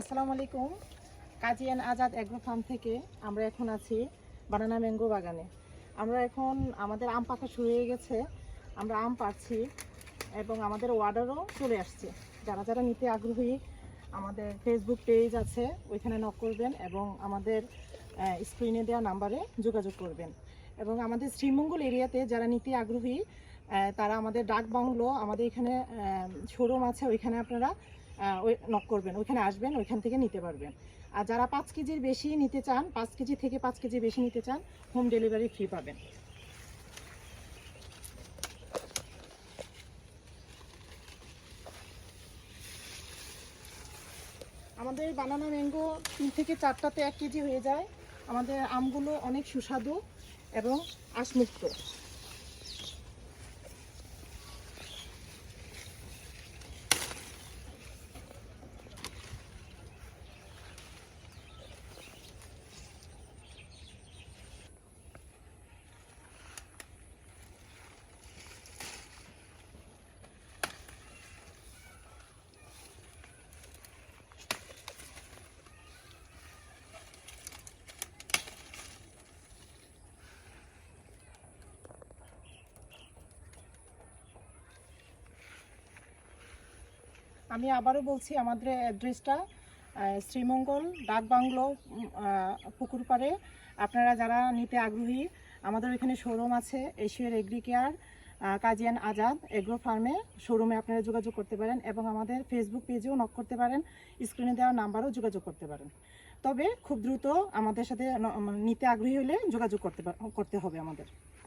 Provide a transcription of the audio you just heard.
আসসালামু আলাইকুম। কাজিয়ান Azad agro farm থেকে আমরা এখন আছি বানানা ম্যাঙ্গো বাগানে। আমরা এখন, আমাদের আম পাকা শুরু হয়ে গেছে। আমরা আম পাচ্ছি এবং আমাদের অর্ডারও চলে আসছে। যারা যারা নিতে আগ্রহী, আমাদের ফেসবুক পেজ আছে, ওইখানে নক করবেন এবং আমাদের স্ক্রিনে দেওয়া নাম্বারে যোগাযোগ করবেন। এবং আমাদের শ্রীমঙ্গল এরিয়াতে যারা নিতে আগ্রহী তারা আমাদের ডাক বাংলো আমাদের এখানে শোরুম আছে, ওইখানে আপনারা নক করবেন, ওইখানে আসবেন, ওইখান থেকে নিতে পারবেন। আর যারা পাঁচ কেজির বেশি নিতে চান, পাঁচ কেজি থেকে পাঁচ কেজি বেশি নিতে চান হোম ডেলিভারি ফ্রি পাবেন। আমাদের বানানা ম্যাঙ্গো তিন থেকে চারটাতে এক কেজি হয়ে যায়। আমাদের আমগুলো অনেক সুস্বাদু এবং আশমুক্ত। আমি আবারও বলছি, আমাদের অ্যাড্রেসটা শ্রীমঙ্গল, ডাক বাংলো পুকুর পাড়ে। আপনারা যারা নিতে আগ্রহী, আমাদের এখানে শোরুম আছে, এশিয়ার এগ্রি কেয়ার কাজিয়ান আজাদ এগ্রো ফার্মে শোরুমে আপনারা যোগাযোগ করতে পারেন এবং আমাদের ফেসবুক পেজেও নক করতে পারেন। স্ক্রিনে দেওয়া নাম্বারও যোগাযোগ করতে পারেন। তবে খুব দ্রুত আমাদের সাথে নিতে আগ্রহী হলে যোগাযোগ করতে করতে হবে আমাদের।